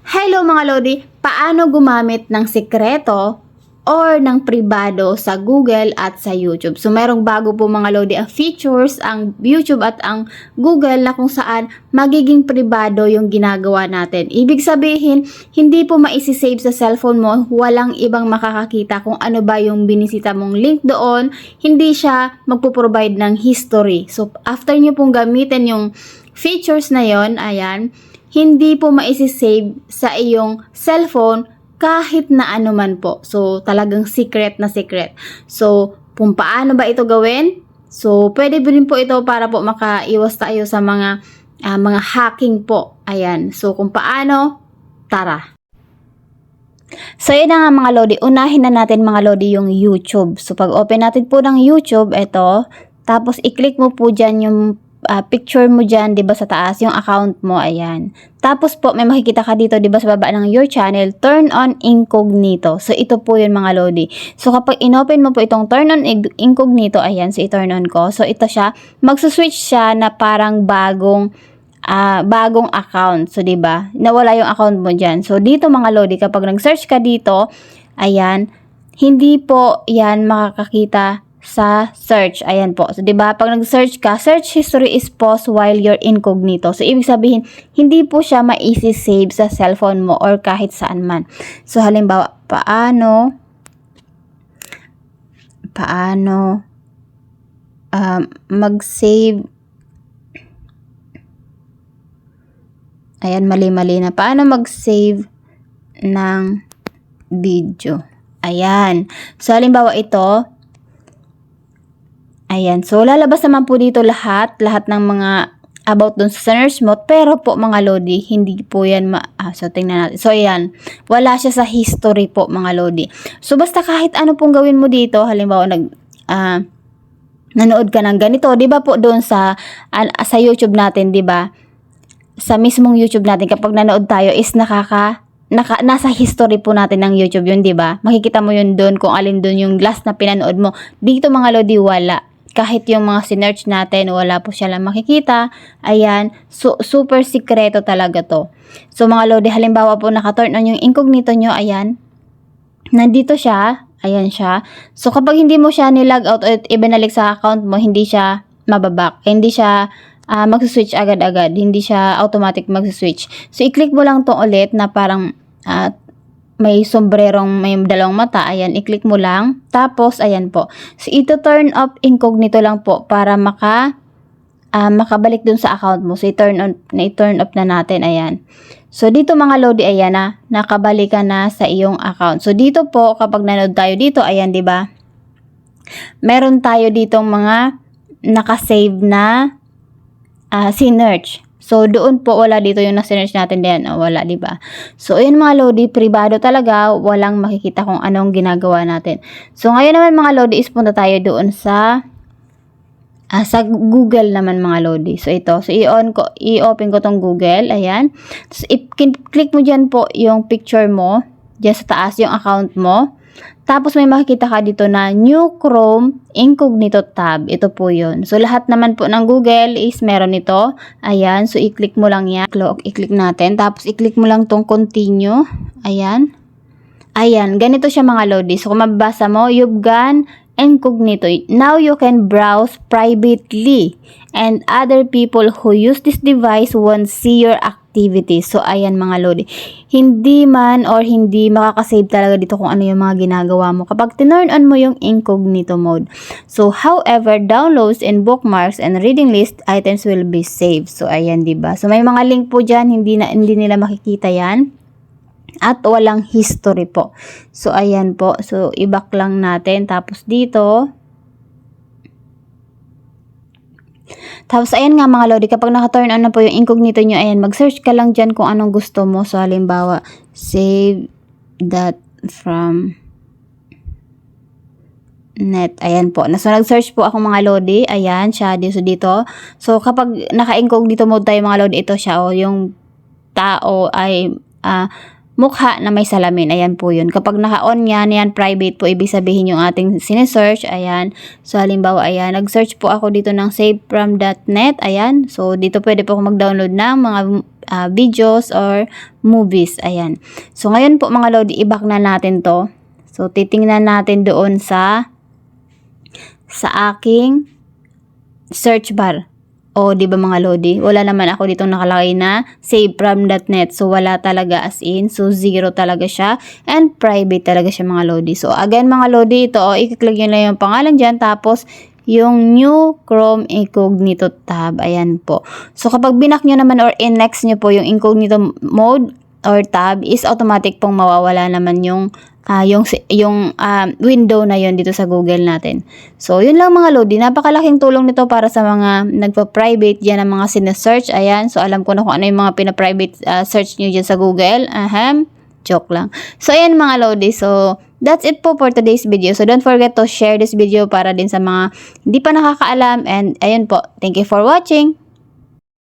Hello mga Lodi, paano gumamit ng sekreto or ng pribado sa Google at sa YouTube. So merong bago po mga Lodi ang features ang YouTube at ang Google na kung saan magiging pribado yung ginagawa natin. Ibig sabihin, hindi po maisisave sa cellphone mo, walang ibang makakakita kung ano ba yung binisita mong link doon, hindi siya magpo-provide ng history. So after nyo pong gamitin yung features na yon, ayan, hindi po maisisave sa iyong cellphone kahit na ano man po. So, talagang secret na secret. So, kung paano ba ito gawin? So, pwede din po ito para po makaiwas tayo sa mga ah, mga hacking po. Ayan. So, kung paano, tara. So, yun na nga mga Lodi. Unahin na natin mga Lodi yung YouTube. So, pag open natin po ng YouTube, ito. Tapos, i-click mo po dyan yung ah, picture mo dyan, di ba, sa taas, yung account mo, ayan. Tapos po, may makikita ka dito, di ba, sa baba ng your channel, turn on incognito. So, ito po yun, mga Lodi. So, kapag inopen mo po itong turn on incognito, ayan, so, i-turn on ko. So, ito siya, magsuswitch siya na parang bagong ah bagong account. So, 'di ba? Nawala yung account mo diyan. So, dito mga lodi, kapag nag-search ka dito, ayan, hindi po 'yan makakakita sa search. Ayan po. So, 'di ba? Pag nag-search ka, search history is paused while you're incognito. So, ibig sabihin, hindi po siya ma-save sa cellphone mo or kahit saan man. So, halimbawa, paano paano um, mag-save Ayan, mali-mali na. Paano mag-save ng video? Ayan. So, halimbawa ito. Ayan. So, lalabas naman po dito lahat. Lahat ng mga about dun sa search mo. Pero po, mga Lodi, hindi po yan ma... Ah, so, tingnan natin. So, ayan. Wala siya sa history po, mga Lodi. So, basta kahit ano pong gawin mo dito. Halimbawa, nag... Ah, nanood ka ng ganito. Di ba po doon sa, ah, sa YouTube natin, di ba? sa mismong YouTube natin kapag nanood tayo is nakaka naka, nasa history po natin ng YouTube yun, di ba? Makikita mo yun doon kung alin doon yung last na pinanood mo. Dito mga lodi, wala. Kahit yung mga sinerch natin, wala po siya lang makikita. Ayan, su- super sikreto talaga to. So mga lodi, halimbawa po naka-turn on yung incognito nyo, ayan. Nandito siya, ayan siya. So kapag hindi mo siya nilag out at ibinalik sa account mo, hindi siya mababak. Hindi siya uh, mag-switch agad-agad. Hindi siya automatic mag-switch. So, i-click mo lang to ulit na parang uh, may sombrerong may dalawang mata. Ayan, i-click mo lang. Tapos, ayan po. So, ito turn up incognito lang po para maka uh, makabalik dun sa account mo. So, i-turn on, na i-turn up na natin. Ayan. So, dito mga Lodi, ayan na. Nakabalik ka na sa iyong account. So, dito po, kapag nanood tayo dito, ayan, di ba? Meron tayo ditong mga nakasave na uh, sinerch. So, doon po, wala dito yung na-sinerch natin din. Oh, wala, di ba? So, ayun mga Lodi, privado talaga. Walang makikita kung anong ginagawa natin. So, ngayon naman mga Lodi, is punta tayo doon sa uh, sa Google naman mga Lodi. So, ito. So, i-on ko, i-open ko tong Google. Ayan. So, i-click mo dyan po yung picture mo. Dyan sa taas yung account mo. Tapos may makikita ka dito na New Chrome Incognito tab. Ito po yun. So lahat naman po ng Google is meron ito. Ayan. So i-click mo lang yan. I-click natin. Tapos i-click mo lang tong continue. Ayan. Ayan. Ganito siya mga lodi. So kung mababasa mo, you've gone incognito. Now you can browse privately and other people who use this device won't see your activities. So, ayan mga lodi. Hindi man or hindi makakasave talaga dito kung ano yung mga ginagawa mo kapag tinurn on mo yung incognito mode. So, however, downloads and bookmarks and reading list items will be saved. So, ayan, ba? So, may mga link po dyan, hindi, na, hindi nila makikita yan at walang history po. So, ayan po. So, i-back lang natin. Tapos dito, tapos, ayan nga mga lodi, kapag naka-turn on na po yung incognito nyo, ayan, mag-search ka lang dyan kung anong gusto mo. So, halimbawa, save that from net. Ayan po. So, nag-search po ako mga lodi. Ayan, siya dito. dito. So, kapag naka-incognito mode tayo mga lodi, ito siya. O, yung tao ay uh, mukha na may salamin. Ayan po yun. Kapag naka-on yan, yan private po, ibig sabihin yung ating sinesearch. Ayan. So, halimbawa, ayan, nag-search po ako dito ng save from.net. Ayan. So, dito pwede po ako mag-download ng mga ah, videos or movies. Ayan. So, ngayon po mga Lodi, i-back na natin to. So, titingnan natin doon sa sa aking search bar. O, di ba mga Lodi? Wala naman ako dito nakalagay na save from .net. So, wala talaga as in. So, zero talaga siya. And private talaga siya mga Lodi. So, again mga Lodi, ito, o, i-click nyo lang yung pangalan dyan. Tapos, yung new Chrome Incognito tab. Ayan po. So, kapag binak nyo naman or in-next nyo po yung incognito mode or tab is automatic pong mawawala naman yung ah yung yung ah, window na yon dito sa Google natin. So, yun lang mga Lodi. Napakalaking tulong nito para sa mga nagpa-private diyan ng mga sinesearch. Ayan. So, alam ko na kung ano yung mga pina-private ah, search nyo dyan sa Google. Ahem. Joke lang. So, ayan mga Lodi. So, that's it po for today's video. So, don't forget to share this video para din sa mga hindi pa nakakaalam. And, ayun po. Thank you for watching.